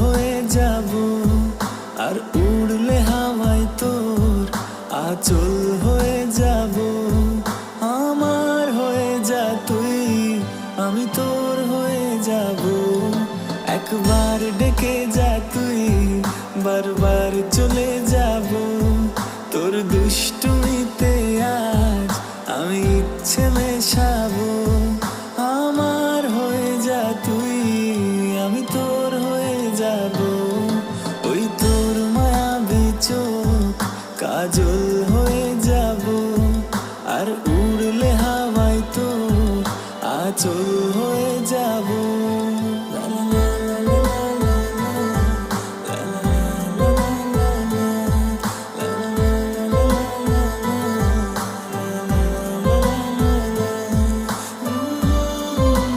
হয়ে যাব, আর উড়লে হাওয়ায় তোর আচল হয়ে যাব। আমার হয়ে যা তুই, আমি তোর হয়ে যাব। একবার ডেকে যা তুই, বারবার চলে যাব। কাজল হয়ে যাব আর উড়লে হাওয়ায় তো আচল হয়ে যাব।